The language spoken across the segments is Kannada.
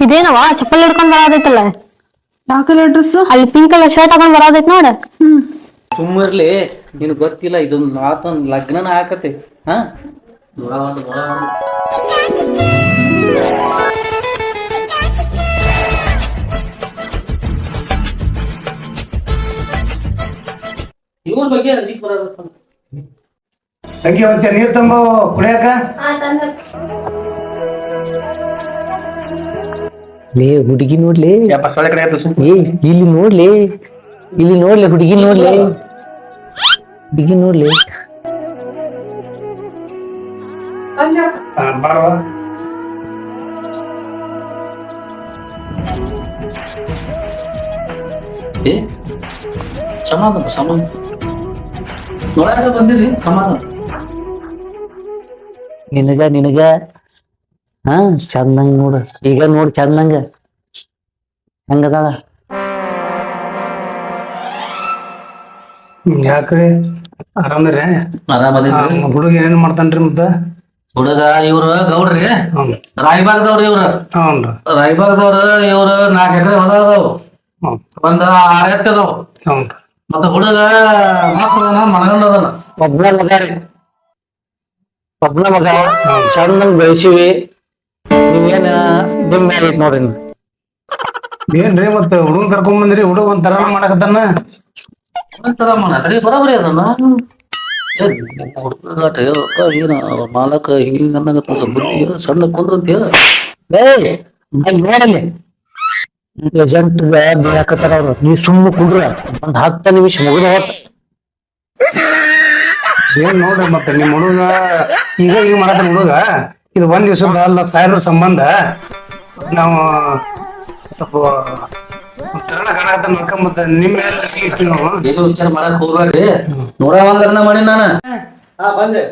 ಇದೇನವ? ಚಪ್ಪಲ್ ಹಿಡ್ಕೊಂಡ್ ಬರೋದೈತಲ್ಲ ಯಾವ ಕಲರ್ ಡ್ರೆಸ್ ಅಲ್ಲಿ ಪಿಂಕ್ ಕಲರ್ ಶರ್ಟ್ ಹಾಕೊಂಡ್ ಬರೋದೈತ್ ನೋಡ. ಸುಮ್ಮರ್ಲಿ ನಿನ್ ಗೊತ್ತಿಲ್ಲ ಇದೊಂದು ಮಾತೊಂದ್ ಲಗ್ನನ ಹಾಕತಿ ಹಾ? ಒಂದು ನೋಡ ಒಂದು. ಇವ್ರ ಬಗ್ಗೆ ಅಂಜಿಕ್ ಬರೋದಪ್ಪ. ತಂಗಿ ಒಂಚ ನೀರ್ ತುಂಬೋ ಕುಡಿಯಾಕ ಲೇ ಹುಡುಗಿ ನೋಡ್ಲಿ. ಏ ಇಲ್ಲಿ ನೋಡ್ಲಿ. ಇಲ್ಲಿ ನೋಡ್ಲಿ ಹುಡುಗಿ ನೋಡ್ಲಿ. ಹುಡುಗಿ ನೋಡ್ಲಿ. ಸಮಾಧಾನ ಸಮಾಧಾನ. ನೋಡಾಕ ಬಂದಿರಿ ಸಮಾಧಾನ. ನಿನಗ ನಿನಗ. ಹಾ ಚಂದಂಗ ನೋಡು. ಈಗ ನೋಡು ಚಂದಂಗ. ಹಂಗದಾಳ? ಯಾಕ್ರಿ ಆರಾಮದಿರಿ ಹುಡುಗ ಏನ್ ಮಾಡ್ತಾನ್ರಿ ಮತ್ತ? ಹುಡುಗ ಇವ್ರು ಗೌಡ್ರಿ. ಹ್ಞೂ ಇವ್ರು. ಹ್ಞೂನ್ರಿ ರಾಯಬಾಗದವ್ರ ಇವ್ರ ನಾಲ್ಕು ಎಕರೆ ಹೊಲ ಅದಾವ. ಹ್ಞೂ ಒಂದ್ ಆರ್ ಎತ್ತು ಅದಾವ. ಹ್ಞೂನ್ರಿ ಮತ್ತ ಹುಡುಗ ಮಸ್ತ್ ಅದಾನ ಮನಗಂಡ ಅದಾನ. ಒಬ್ನ ಮಗ ರೀ. ಒಬ್ನ ಮಗ. ಚಂದಂಗ್ ಬೆಳೆಸಿವಿ. ನೀವೇನ ನಿಮ್ ಮ್ಯಾಲ ಐತ್ ನೋಡ್ರಿ. ಏನ್ರಿ ಮತ್ತ ಹುಡುಗನ್ ಕರ್ಕೊಂಡ್ ಬಂದ್ರಿ? ಹುಡುಗ ಒಂದ್ ತರ ಮಾಡಕತ್ತಾನ? ಒಂಥರ ಮಾಡತ್ರಿ? ಬರೋಬರಿ ಅದನ್ನ ಏನ ಮಾಲಕ ಹಿಂಗ ಸ್ವಲ್ಪ ಬುದ್ಧಿ ಸಣ್ಣ ಕುಂದ್ರ ಅಂತ ಹೇಳ. ನೋಡಲ್ಲಿ. ಏಜೆಂಟ್ ಬೇಕತ್ತಾರ ಅವ್ರು. ನೀವ್ ಸುಮ್ಮನೆ ಕುಡ್ರ. ಒಂದ್ ಹತ್ತ ನಿಮಿಷ ಮುಗಿದ ಹೋತ. ಏನ್ ನೋಡ್ರಿ ಮತ್ತ ನಿಮ್ ಹುಡುಗ? ಈಗ ಈಗ ಮಾಡತ್ತ ಹುಡುಗ? ಇದು ಒಂದ್ ದಿವಸ ಅಲ್ಲ ಸಾವಿರ ಸಂಬಂಧ. ನಾವು ಸ್ವಲ್ಪ ತರ ಕಾಣಕತ್ತಾನ ಮಕ್ಕ ಮತ್ತ ನಿಮ್ ಮೇಲೆ ಇರ್ತೀವಿ ನಾವು. ಏನು ವಿಚಾರ ಮಾಡಕ್ ಹೋಗ್ಬೇಡ್ರಿ. ನೋಡ ಒಂದರ್ನ ಮಾಡಿ ನಾನು. ಹಾ ಬಂದೆ.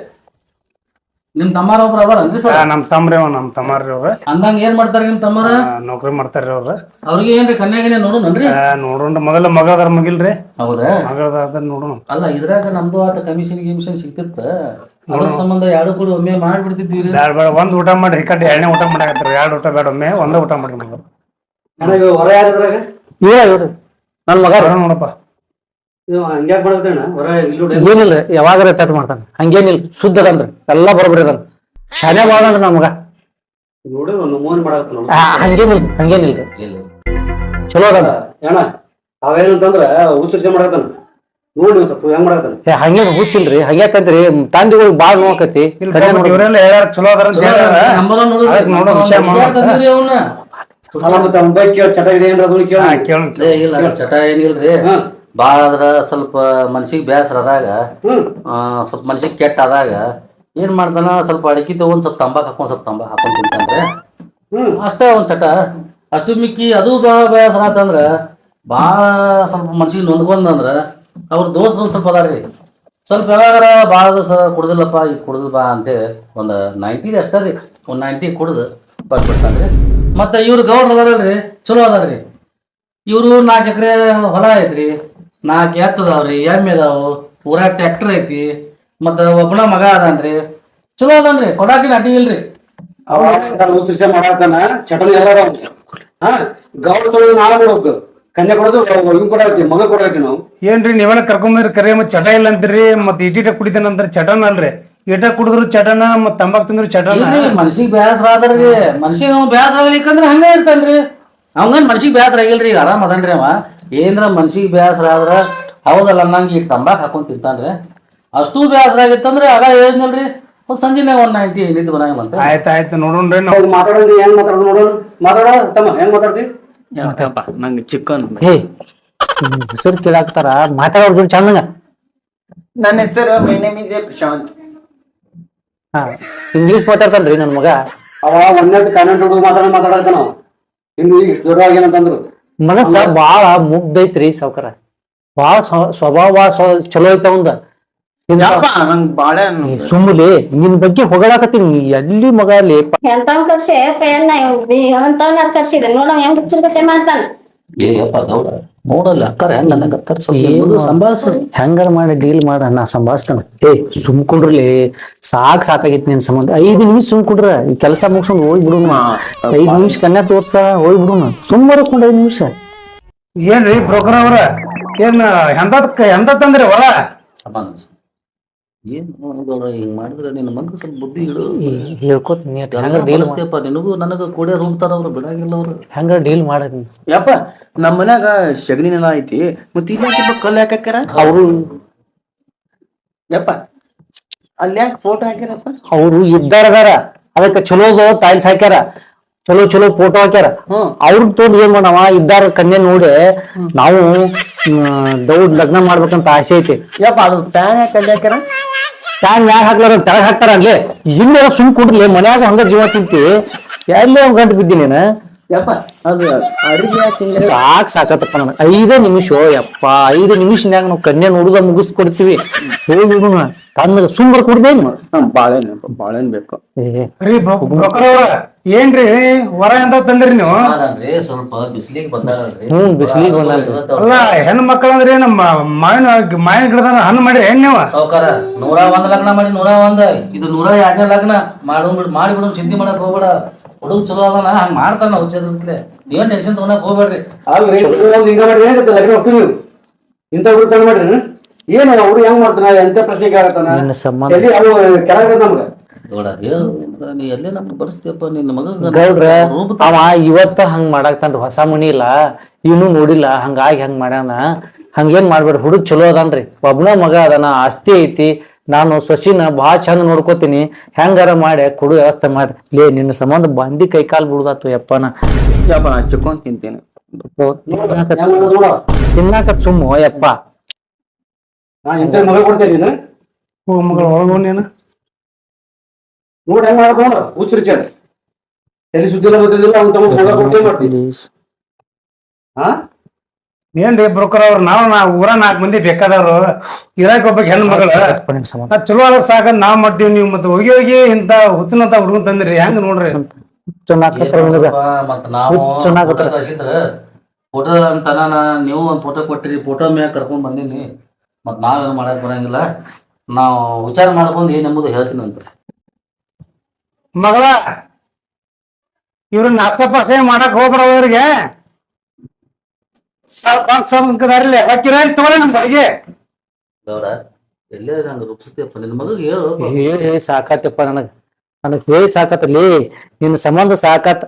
ನಿಮ್ ತಮ್ಮಾರ ಒಬ್ರು ಅದಾರನ್ರಿ ಸರ್? ನಮ್ ತಮ್ರಿ ಅವ ನಮ್ ತಮ್ಮಾರ್ರಿ ಅವ್ರ. ಅಂದಂಗ ಏನ್ ಮಾಡ್ತಾರ ನಿಮ್ ತಮ್ಮಾರ? ನೌಕರಿ ಮಾಡ್ತಾರ್ರಿ ಅವ್ರ. ಅವ್ರಿಗೆ ಏನ್ರಿ ಕನ್ಯಾಗಿನೇ ನೋಡುನನ್ರಿ? ಆ, ನೋಡೋಣ ಮೊದಲ ಮಗ ಅದಾರ ಮಗಿಲ್ರಿ. ಹೌದಾ? ಮಗ ಅದಾರ ನೋಡೋಣ ಅಲ್ಲ ಇದ್ರಾಗ ನಮ್ದು ಆಟ ಕಮಿಷನ್ ಗಿಮಿಷನ್ ಸಿಗ್ತಿತ್ತ? ಅದ್ರ ಸಂಬಂಧ ಎರಡು ಕೂಡ ಒಮ್ಮೆ ಮಾಡ್ಬಿಡ್ತಿದ್ದೀವಿ ಬ್ಯಾಡ ಬೇಡ ಒಂದ್ ಊಟ ಮಾಡಿ ಕಟ್ಟಿ ಎರಡನೇ ಊಟ ಮಾಡಾಕತ್ತಾರ. ಎರಡು ಊಟ ಬೇಡ ಒಮ್ಮೆ ಒಂದೇ ಊಟ ಮಾಡಿ ಮಗ ಹೊರ ಯಾರಿದ್ರಾಗ ಇವ ಇವ್ರು ನನ್ ಮಗ ಬರೋಣ ನೋಡಪ್ಪ. ಇದು ಹಂಗ್ಯಾಕ್ ಮಾಡತ್ತೇಣ ಹೊರ ಇಲ್ಲೋಡಿ ಏನಿಲ್ಲ ಯಾವಾಗಾರ ಎತ್ತಾತ್ ಮಾಡ್ತಾನೆ. ಹಂಗೇನಿಲ್ಲ ಶುದ್ಧ ಅದನ್ರಿ ಎಲ್ಲಾ ಬರೋಬ್ರಿ ಅದಾನ ಶಾನೆ ಮಾಡೋಣ ನನ್ ಮಗ. ನೋಡಿದ್ರು ಒಂದು ಮೋನ್ ಮಾಡತ್ತ ಆ, ಹಂಗೇನಿಲ್ಲ ಹಂಗೇನಿಲ್ಲ. ಚಲೋ ಅದ ಅಣ್ಣ. ಅವೇನಂತಂದ್ರ ಉಸಿರ್ಸೆ ಮಾಡತ್ತಾನ ನೋಡಿ ಸ್ವಲ್ಪ ಹೆಂಗ್ ಮಾಡತ್ತಾನ ಏ ಹಂಗೇನ್ ಹುಚ್ಚಿಲ್ರಿ ಹಂಗ್ಯಾಕಂತ್ರಿ ತಂದಿಗಳಿಗೆ ಬಾಳ್ ನೋಡಿ ಇವರೆಲ್ಲ ಹೇಳ್ಯಾರ ಚಲೋ ಅದಾರ ಅಂತ ಹೇಳ್ಯಾರ. ಅದಕ್ಕೆ ನೋಡೋಣ, ವಿಚಾರ ಮಾಡೋಣ. ಅಲ್ಲ ಮತ್ತೆ ಅವ್ನ ಬಗ್ಗೆ ಕೇಳ ಚಟ ಇದೆ ಏನ್ರ ಅದನ್ನ ಕೇಳ ಹಾ, ಕೇಳು ಏ, ಇಲ್ಲ ಅದು ಚಟ ಏನಿಲ್ರಿ. ಹಾ. ಬಾಳ ಆದ್ರ ಸ್ವಲ್ಪ ಮನ್ಸಿಗೆ ಬೇಸರ ಆದಾಗ ಹ್ಮ್ ಆ, ಸ್ವಲ್ಪ ಮನ್ಸಿಗೆ ಕೆಟ್ಟ ಆದಾಗ ಏನ್ ಮಾಡ್ತಾನ? ಸ್ವಲ್ಪ ಅಡಿಕೆ ತಗೊಂಡ್ ಸ್ವಲ್ಪ ತಂಬಾಕ್ ಹಾಕೊಂಡ್ ಸ್ವಲ್ಪ ತಂಬಾಕ್ ಹಾಕೊಂಡ್ ತಿಂತಾನ್ರಿ. ಹ್ಮ್ ಅಷ್ಟೇ ಒಂದ್ ಚಟ. ಅಷ್ಟು ಮಿಕ್ಕಿ ಅದು ಬಾಳ ಬೇಸರ ಆತಂದ್ರ ಬಾಳ ಸ್ವಲ್ಪ ಮನ್ಸಿಗೆ ನೊಂದ್ಕೊಂದಂದ್ರ ಅವ್ರ ದೋಸ್ತ್ ಒಂದ್ ಸ್ವಲ್ಪ ಅದಾರ್ರಿ ಸ್ವಲ್ಪ ಯಾವಾಗಾರ ಭಾಳ ದಿವಸ ಕುಡ್ದಿಲ್ಲಪ್ಪ ಈಗ ಕುಡ್ದು ಅಂತೇಳಿ ಒಂದ್ ನೈಂಟಿ ಅಷ್ಟೇ ರೀ, ಒಂದ್ ನೈಂಟಿ ಕುಡ್ದು ಬರ್ಬಿಡ್ತಾನ್ರಿ ಮತ್ತೆ ಇವ್ರು ಗೌಡ್ರ ಅದಾರಲ್ರಿ, ಚಲೋ ಅದಾರ್ರಿ. ಇವ್ರು ನಾಲ್ಕು ಎಕರೆ ಹೊಲ ಐತ್ರಿ ನಾಲ್ಕು ಎತ್ತು ಅದಾವ್ರಿ, ಎಮ್ಮೆ ಅದಾವು, ಊರಾಗ ಟ್ಯಾಕ್ಟರ್ ಐತಿ, ಮತ್ತ ಒಬ್ಬನ ಮಗ ಅದಾನ್ರಿ. ಚಲೋ ಅದಾನ್ರಿ, ಕೊಡಾಕಿನ ಅಡ್ಡಿ ಇಲ್ರಿ. ಅವ ಮಾಡಾತಾನ ಚಟನ್ ಎಲ್ಲ ಗೌಡ ನಾಳೆ ಮಾಡ್ಬೇಕು ಕನ್ಯಾ ಕೊಡೋದು ಇವ್ ಕೊಡಾಕತ್ತಿ ಮಗ ಕೊಡಾಕತ್ತಿ ನಾವು. ಏನ್ರಿ ನೀವೆಲ್ಲ ಕರ್ಕೊಂಬಂದ್ರಿ ಕರೆ ಮತ್ತೆ ಚಟ ಇಲ್ಲ ಅಂತೀರಿ ಮತ್ತೆ ಇಟಿಟ ಕುಡಿತೇನೆ ಅಂದ್ರೆ ಚಟನ ಅಲ್ರಿ. ಇಟ ಕುಡಿದ್ರು ಚಟನ ಮತ್ ತಂಬಾಕ್ ತಿಂದ್ರು ಚಟನ. ಇಲ್ರಿ ಮನ್ಸಿಗೆ ಬೇಸರ ಆದ್ರಿ. ಮನ್ಸಿಗೆ ಅವ ಬೇಸರ ಆಗ್ಲಿಕ್ಕಂದ್ರ ಹಂಗ ಇರ್ತಾನ್ರಿ. ಅವಂಗನ್ ಮನ್ಸಿಗೆ ಬೇಸರ ಆಗಿಲ್ರಿ ಈಗ ಆರಾಮ್ ಅದನ್ರಿ ಅವ. ಏನ್ರ ಮನ್ಸಿಗೆ ಬೇಸರ ಆದ್ರ ಹೌದಲ್ಲ ಅನ್ನಂಗ ಈಗ ತಂಬಾಕ್ ಹಾಕೊಂಡ್ ತಿಂತಾನ್ರಿ. ಅಷ್ಟು ಬೇಸರ ಆಗಿತ್ತಂದ್ರೆ ಆಗ ಹೇಳಿದ್ನಲ್ರಿ. ಒಂದ್ ಸಂಜೆನೆ ಒಂದ್ ನೈಂಟಿ ನಿಂತು ಬರಂಗಿಲ್ಲ ಅಂತ ಆಯ್ತ ಆಯ್ತು ನೋಡೋಣ್ರಿ ನಾವು. ಮಾತಾಡೋದು ಹೆಂಗ್ ಮಾತಾಡೋದು ನೋಡೋಣ. ಮಾತಾಡೋ ತಮ್ಮ ಹೆಂಗ್ ಮಾತಾಡ್ತಿ ನಂಗೆ ಚಿಕನ್ ಹೇ ಹೆಸರು ಕೇಳಾಕ್ತಾರ ಮಾತಾಡೋರ್ ಜೋಡಿ ಚಂದಂಗ ನನ್ನ ಹೆಸರು ಮೇನಮಿದೆ ಪ್ರಶಾಂತ್. ಹಾ ಇಂಗ್ಲಿಷ್ ಮಾತಾಡ್ತಾನ್ರಿ ನನ್ನ ಮಗ. ಅವ ಒಂದೇ ಕನ್ನಡ ಹುಡುಗ ಮಾತಾಡ ಮಾತಾಡತ್ತಾನ ಇನ್ನು ಈಗ ದೊಡ್ಡವಾಗೇನಂತಂದ್ರು ಮನಸ್ಸ ಬಾಳ ಮುಗ್ಧೈತ್ರಿ ಸಾವ್ಕಾರ. ಬಾಳ ಸ್ವ- ಸ್ವಭಾವ ಸ್ವ- ಚಲೋ ಐತ ಅವಂದ. ಯಪ್ಪ ನಂಗ್ ಬಾಳೆ ಸುಮ್ಮಲಿ ನಿನ್ ಬಗ್ಗೆ ಹೊಗಳಾಕತ್ತೀನಿ. ಎಲ್ಲಿ ಮಗ ಅಲ್ಲಿ? ಎಂತವ್ ಕರ್ಸಿ? ಫ್ಯಾನ್ ಕರ್ಸಿದ ನೋಡ ಹೆಂಗ್ ಮಾಡ್ತಾನ? ಏ ಅಪ್ಪ ಗೌಡ ನೋಡಲ್ಲ ಅಕ್ಕಾರ ಹೆಂಗ ಹೆಂಗಾರ ಮಾಡಿ ಡೀಲ್ ಮಾಡ ನಾ ಸಂಭಾಳಿಸ್ತಾನ. ಏ ಸುಮ್ ಕುಂಡ್ರಲಿ. ಸಾಕ್ ಸಾಕಾಗಿತ್ತು ನಿನ್ ಸಂಬಂಧ. ಐದು ನಿಮಿಷ ಸುಮ್ ಕುಂಡ್ರ. ಈ ಕೆಲಸ ಮುಗಿಸ್ಕೊಂಡು ಹೋಗ್ಬಿಡುಣ ಐದು ಐದ್ ನಿಮಿಷ ಕನ್ಯಾ ತೋರ್ಸ ಹೋಗ್ಬಿಡು ಸುಮ್ಮರ ಸುಮ್ ಬರಕೊಂಡು ಐದ್ ನಿಮಿಷ. ಏನ್ರಿ ಬ್ರೋಕರ್ ಅವ್ರ? ಏನ್ ಎಂತ ಎಂತ ತಂದ್ರಿ ಹೊಲ? ಸಂಬಂಧ ಏನು ಗೌಡ ಹಿಂಗ್ ಮಾಡಿದ್ರೆ ನಿನ್ನ ಮನ್ಗೆ ಸ್ವಲ್ಪ ಬುದ್ಧಿ ಇಡು. ಹೇಳ್ಕೊತ ಹೆಂಗಾರ ಡೀಲ್ ಬಳಸ್ತೀಯಪ್ಪ ನಿನಗೂ ನನಗ ಕೂಡೆ ರೂಮ್ತಾರ ಅವ್ರು ಬಿಡಂಗಿಲ್ಲ ಅವ್ರು. ಹೆಂಗಾರ ಡೀಲ್ ಮಾಡ ಯಪ್ಪ ನಮ್ಮ ಮನ್ಯಾಗ ಸಗಣಿ ನೆಲ ಐತಿ ಮತ್ತ ಇಲ್ಲ ಕಲ್ಲು ಹಾಕಾಕ್ಯಾರ ಅವರು ಯಪ್ಪ ಅಲ್ಲಿ ಯಾಕೆ ಫೋಟೋ ಹಾಕ್ಯಾರಪ್ಪ? ಅವ್ರು ಇದ್ದಾರದಾರ ಅದಕ್ಕೆ ಚಲೋದು ಟೈಲ್ಸ್ ಹಾಕ್ಯಾರ. ಚಲೋ ಚಲೋ ಫೋಟೋ ಹಾಕ್ಯಾರ. ಅವ್ರ ತೋಟ ತೋಡ್ ಏನ್ ಮಾಡವ? ಇದ್ದಾರ ಕನ್ಯೆ ನೋಡಿ ನಾವು ದೌಡ್ ಲಗ್ನ ಮಾಡ್ಬೇಕಂತ ಆಸೆ ಐತಿ. ಯಪ್ಪ ಅದು ಫ್ಯಾನ್ ಯಾಕೆ ಹಾಕ್ಯಾರ? ಹಾಕ್ಲಾರ ತೆಳಗ್ ಹಾಕ್ತಾರ ಅಲ್ಲಿ. ಹಿಂದೆ ಸುಮ್ ಕುಡ್ಲಿ ಮನ್ಯಾಗ ಹಂಗ ಜೀವ ತಿಂತಿ. ಎಲ್ಲಿ ಒಂದ್ ಗಂಟು ಬಿದ್ದಿ ನೀನ? ಯಪ್ಪ ಅದು ಅಡಿಗೆ ಯಾಕೆ ಸಾಕ್ ಸಾಕತ್ತಪ್ಪ ನನಗೆ ಐದೇ ನಿಮಿಷ ಯಪ್ಪ ಐದು ನಿಮಿಷನ್ಯಾಗ ನಾವು ಕನ್ಯೆ ನೋಡುದ ಮುಗಿಸ್ಕೊಡ್ತೀವಿ. ಹೋಗಿ ತನ್ನ ಸುಮ್ಮನೆ ಬಾಳೆಹಣ್ಣು ಬಾಳೆನ್ ಬಾಳೆಹಣ್ಣು ಬೇಕು. ರೀ ಏನ್ರಿ ಹೊರ ಎಂತ ತಂದ್ರಿ ನೀವು? ಹ್ಮ್ ಸ್ವಲ್ಪ ಬಿಸಿಲಿಗೆ ಬಂದಾಳ್ರಿ. ಅಲ್ಲ ಹೆಣ್ಣು ಮಕ್ಕಳು ಅಂದ್ರೆ ನಮ್ಮ ಮಾವಿನ ಮಾವಿನ ಗಿಡದ ಹಣ್ಣು ಮಾಡಿ ಹೆಣ್ಣು ನೀವು? ಸಾವ್ಕಾರ ನೂರ ಒಂದ್ ಲಗ್ನ ಮಾಡಿ ನೂರ ಒಂದ್. ಇದು ನೂರ ಎರಡನೇ ಲಗ್ನ. ಮಾಡು ಬಿಡ್ ಮಾಡಿ ಬಿಡು ಚಿಂತೆ ಮಾಡಕ್ ಹೋಗ್ಬೇಡ. ಹುಡುಗ ಚಲೋ ಅದಾನ ಹಂಗ ಮಾಡ್ತಾನ ಹುಚ್ಚದ್ಲೆ ನೀವೇನ್ ಟೆನ್ಷನ್ ತಗೊಳಕ್ ಹೋಗ್ಬೇಡ್ರಿ. ಅಲ್ರಿ ಹಿಂಗ ಮಾಡ್ರಿ ಲಗ್ನ ಹೋಗ್ತೀವಿ ನೀವು. ಇಂಥ ಹುಡುಗ ಮಾಡ್ರಿ ಏನ್ ಹುಡುಗ ಹೆಂಗ್ ಮಾಡ್ತಾನ ಎಂತ ಪ್ರಶ್ನೆ ಕೇಳತ್ತಾನ? ನಿನ್ನ ಸಂಬಂಧ. ಎಲ್ಲಿ ಅವು ಕೆಳಗ ನಮ್ಗ. ನೀ ಎಲ್ಲೇ ನಮ್ಗೆ ಬರ್ಸ್ತೀಯಪ್ಪ? ನಿನ್ನ ಮಗ ಗೌಡ್ರ ಅವ ಇವತ್ತ ಹಂಗ್ ಮಾಡಾಕ್ತಾನ್ರಿ ಹೊಸ ಮನಿ ಇಲ್ಲ ಇವನು ನೋಡಿಲ್ಲ ಹಂಗಾಗಿ ಹಂಗ್ ಮಾಡ್ಯಾನ. ಹಂಗೇನ್ ಮಾಡ್ಬೇಡ ಹುಡುಗ ಚಲೋ ಅದಾನ್ರಿ. ಒಬ್ನ ಮಗ ಅದಾನ ಆಸ್ತಿ ಐತಿ ನಾನು ಸಸಿನ ಭಾಳ ಚಂದ ನೋಡ್ಕೋತೀನಿ ಹೆಂಗಾರ ಮಾಡಿ ಕೊಡು ವ್ಯವಸ್ಥೆ ಮಾಡ್ರಿ ಲೇ ನಿನ್ನ ಸಂಬಂಧ ಬಂದಿ ಕೈ ಕಾಲ್ ಬಿಡುದಾತು ಯಪ್ಪನ. ಯಪ್ಪ ನಾ ಚಿಕ್ಕೊಂಡ್ ತಿಂತೇನೆ. ತಿನ್ನಾಕ- ಸುಮ್ಮ ಮಾಡೋದು ತಿನ್ನಾಕ ಸುಮ್ಮು ಯಪ್ಪ. ನಾ ಇಂಟರ್ ಮಗ ಕೊಡ್ತೇನೆ ನೀನು. ಹೋಗ ಮಗಳು ಒಳಗೋ ನೀನು. ನೋಡ್ ಹೆಂಗ್ ಮಾಡೋದು ನೋಡ ಹುಚ್ಚರಿ ಚೇಳ ಎಲ್ಲಿ ಸುದ್ದಿ ಇಲ್ಲ ಗೊತ್ತಿಲ್ಲ ಅವ್ನ ತಮ್ಮ ಮಗ ಕೊಟ್ಟೆ ಮಾಡ್ತೀನಿ ಹಾ ಏನ್ರಿ ಬ್ರೋಕರ್ ಅವ್ರ ನಾವು ನಾ ಊರ ನಾಲ್ಕು ಮಂದಿ ಬೇಕಾದವ್ರು ಇರಾಕ್ ಒಬ್ಬ ಹೆಣ್ಣು ಮಗಳ. ಚಲೋ ಆದ್ರ ಸಾಕ ನಾವ್ ಮಾಡ್ತೀವಿ ನೀವು ಮತ್ತೆ ಹೋಗಿ ಹೋಗಿ ಇಂತ ಹುಚ್ಚನಂತ ಹುಡುಗನ್ ತಂದ್ರಿ ಹೆಂಗ್ ನೋಡ್ರಿ? ಹುಚ್ಚ್ ಫೋಟೋ ಅಂತಾನ ನಾ- ನೀವು ಒಂದ್ ಫೋಟೋ ಕೊಟ್ಟಿರಿ ಫೋಟೋ ಮ್ಯಾಗ ಕರ್ಕೊಂಡ್ ಬಂದೀನಿ. ಮತ್ ನಾವೇನು ಮಾಡಕ್ ಬರಂಗಿಲ್ಲ. ನಾವು ವಿಚಾರ ಮಾಡ್ಕೊಂಡು ಏನೆಂಬುದು ಹೇಳ್ತೀನಿ ಅಂತ. ಮಗಳ ಇವ್ರು ನಾಷ್ಟ ಪಾಷ್ಟ ಮಾಡಕ್ ಹೋಗ್ಬೇಡ ಅವ್ರಿಗೆ. ಸ್ವಲ್ಪ ಸಂಕದಾರಿಲ್ಲ ಹಾಕಿರ ತಗೊಳ್ಳಿ ನಮ್ ಬಡಿಗೆ ಗೌಡ ಎಲ್ಲೇ ನಂಗೆ ರೂಪಿಸ್ತೀಯಪ್ಪ ನಿನ್ನ ಮಗಗೆ ಹೇಳು. ಹೇಳಿ ಸಾಕಾತಪ್ಪ ನನಗ. ನನಗ್ ಹೇಳಿ ಸಾಕತ್ತಲ್ಲಿ ನಿನ್ನ ಸಂಬಂಧ ಸಾಕಾತ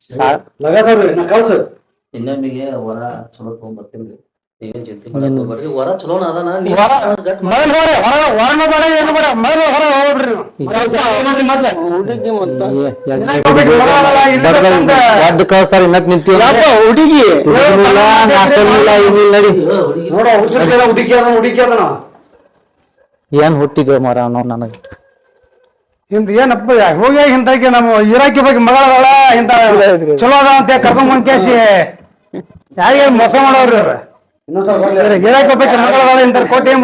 ಸಾ ಲಗಾಸವ್ರಿ ನಾ ಕಳ್ಸು. ಇನ್ನೊಮ್ಮಿಗೆ ವರ ಚಲೋ ತಗೊಂಡ್ ಬರ್ತೀನಿ. ವರ ಚಲೋನ ಅದಾನ? ನೀವ್ ವರ- ಗಟ್ ಮಾಡ್- ಮೊದಲು ಹೊರ ಹೊರ ಹೊರನ ಬೇಡ ಏನು ಬೇಡ ಮೊದಲು ಹೊರ ಹೋಗ್ಬಿಡ್ರಿ ನೀವು. ಮೊದ್ಲು. ಹುಡುಗಿ ಮತ್ತ? ಎದ್ದು ಕಳಿಸ್ತಾರ? ಇನ್ನಕ್ ನಿಂತೀವಿ ಹುಡುಗಿ. ಇಲ್ಲ ನಾಷ್ಟ ಇಲ್ಲ ಏನಿಲ್ಲ ನಡಿ. ಹೇಳು ಹುಡುಗಿ. ನೋಡ ಹುಚ್ಚರಿ ಚೇಳ ಹುಡುಕಿ ಅದ ಹುಡುಕಿ ಅದನ ಏನ್ ಹುಟ್ಟಿದ್ವಿ ಮರ ಅನ್ನೋ ನನಗ. ಹಿಂದ ಏನಪ್ಪ ಹೋಗಿ ಹಿಂದಾಗಿ ನಮ್ಮ ಇರಾಕಿ ಬಗ್ಗೆ ಮಗಳ ಇಂತ ಚಲೋ ಅದ ಅಂತ ಕರ್ಕೊಂಡ್ ಬಂದ್ ಕೇಸಿ. ಯಾರಿಗೆ ಮೋಸ ಮಾಡೋರ್ರಿ ಅವ್ರು ಇನ್ನೊಂದ್ ಸ್ವಲ್ಪ ಬರ್ಲಿ. ಬಗ್ಗೆ ಮಗಳಗಳ ಇಂತ ಕೊಟ್ಟು ಏನ್